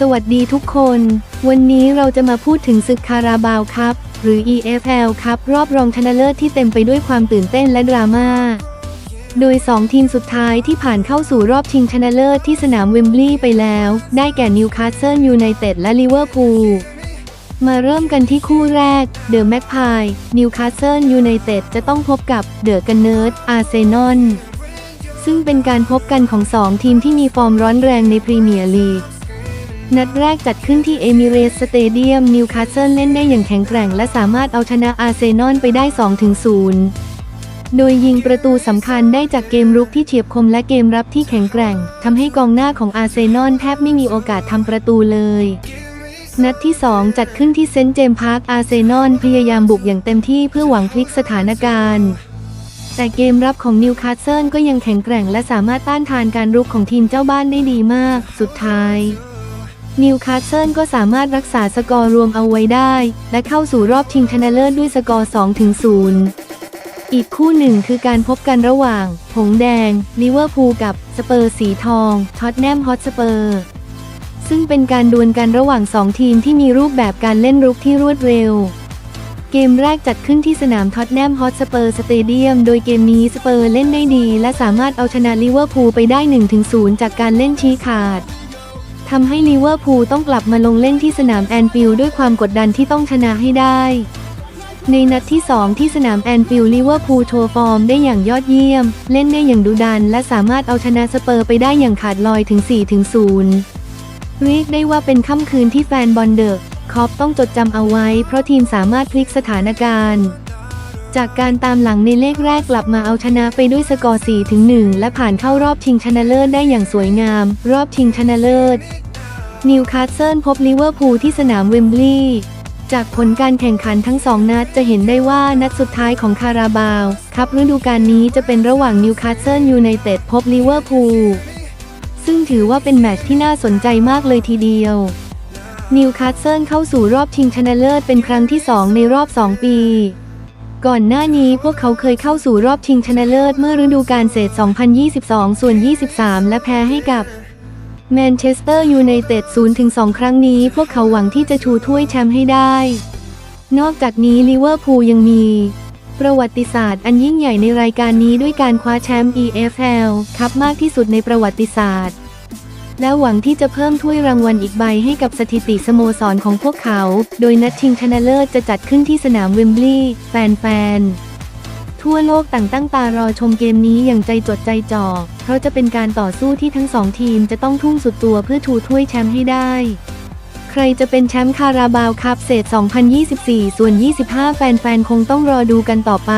สวัสดีทุกคน วันนี้เราจะมาพูดถึงศึกคาราบาวครับ หรือ EFL ครับ รอบรองชนะเลิศที่เต็มไปด้วยความตื่นเต้นและดราม่า โดย 2 ทีมสุดท้ายที่ผ่านเข้าสู่รอบชิงชนะเลิศที่สนามเวมบลีย์ไปแล้ว ได้แก่นิวคาสเซิลยูไนเต็ดและลิเวอร์พูล มาเริ่มกันที่คู่แรก เดอะแม็กพายนิวคาสเซิลยูไนเต็ดจะต้องพบกับเดอะกันเนิร์ดอาร์เซนอลซึ่งเป็นการพบกันของสองทีมที่มีฟอร์มร้อนแรงในพรีเมียร์ลีก นัดแรกจัดขึ้นที่เอมิเรสสเตเดียมนิวคาสเซิลเล่นได้อย่างแข็งแกร่ง และสามารถเอาชนะอาร์เซนอลไปได้ 2-0 โดยยิงประตูสำคัญได้จากเกมรุกที่เฉียบคมและเกมรับที่แข็งแกร่งทำให้กองหน้าของอาร์เซนอลแทบไม่มีโอกาสทำประตูเลยนัดที่ 2 จัดขึ้นที่เซนต์เจมส์พาร์คอาร์เซนอลพยายามบุกอย่างเต็มที่เพื่อหวังพลิกสถานการณ์ แต่เกมรับของนิวคาสเซิลก็ยังแข็งแกร่งและสามารถต้านทานการรุกของทีมเจ้าบ้านได้ดีมาก สุดท้าย นิวคาสเซิลก็สามารถรักษาสกอร์รวมเอาไว้ได้ และเข้าสู่รอบชิงชนะเลิศด้วยสกอร์2-0อีกคู่หนึ่งคือการพบกันระหว่าง หงแดง ลิเวอร์พูลกับสเปอร์สีทอง ท็อตแนมฮอตสเปอร์ซึ่งเป็นการดวลกันระหว่างสองทีมที่มีรูปแบบการเล่นรุกที่รวดเร็ว เกมแรกจัดขึ้นที่สนามท็อตแนมฮอตสเปอร์สเตเดียม โดยเกมนี้สเปอร์เล่นได้ดี และสามารถเอาชนะลิเวอร์พูลไปได้ 1-0 จากการเล่นชี้ขาด ทำให้ลิเวอร์พูลต้องกลับมาลงเล่นที่สนามแอนฟิลด์ด้วยความกดดันที่ต้องชนะให้ได้ ในนัดที่ 2 ที่สนามแอนฟิลด์ลิเวอร์พูลโชว์ฟอร์มได้อย่างยอดเยี่ยม เล่นได้อย่างดุดัน และสามารถเอาชนะสเปอร์ไปได้อย่างขาดลอยถึง4-0เรียกได้ว่าเป็นค่ำคืนที่แฟนบอลเดอะคอปต้องจดจำเอาไว้ เพราะทีมสามารถพลิกสถานการณ์ จากการตามหลังในเลขแรกกลับมาเอาชนะไปด้วยสกอร์ 4 ถึง 1 และผ่านเข้ารอบชิงชนะเลิศได้อย่างสวยงาม รอบชิงชนะเลิศ นิวคาสเซิลพบลิเวอร์พูลที่สนามเวมบลีย์จากผลการแข่งขันทั้งสองนัดจะเห็นได้ว่านัดสุดท้ายของคาราบาวครับฤดูกาลนี้จะเป็นระหว่างนิวคาสเซิลยูไนเต็ดพบลิเวอร์พูลซึ่งถือว่าเป็นแมตช์ที่น่าสนใจมากเลยทีเดียว นิวคาสเซิลเข้าสู่รอบชิงชนะเลิศเป็นครั้งที่ 2 ในรอบ 2 ปี ก่อนหน้านี้พวกเขาเคยเข้าสู่รอบชิงชนะเลิศเมื่อฤดูกาลเศษ 2022 ส่วน 23 และแพ้ให้กับแมนเชสเตอร์ยูไนเต็ด0-2 ครั้งนี้ พวกเขาหวังที่จะชูถ้วยแชมป์ให้ได้ นอกจากนี้ลิเวอร์พูลยังมี ประวัติศาสตร์อันยิ่งใหญ่ในรายการนี้ด้วยการคว้าแชมป์ EFL ครับมากที่สุดในประวัติศาสตร์ และหวังที่จะเพิ่มถ้วยรางวัลอีกใบให้กับสถิติสโมสรของพวกเขา โดยนัดชิงชนะเลิศจะจัดขึ้นที่สนามเวมบลีย์แฟนๆ ทั่วโลกต่างตั้งตารอชมเกมนี้อย่างใจจดใจจ่อ เพราะจะเป็นการต่อสู้ที่ทั้งสองทีมจะต้องทุ่มสุดตัวเพื่อชูถ้วยแชมป์ให้ได้ใครจะเป็นแชมป์คาราบาวคัพเศษ 2024 ส่วน 25 แฟนๆ คงต้องรอดูกันต่อไป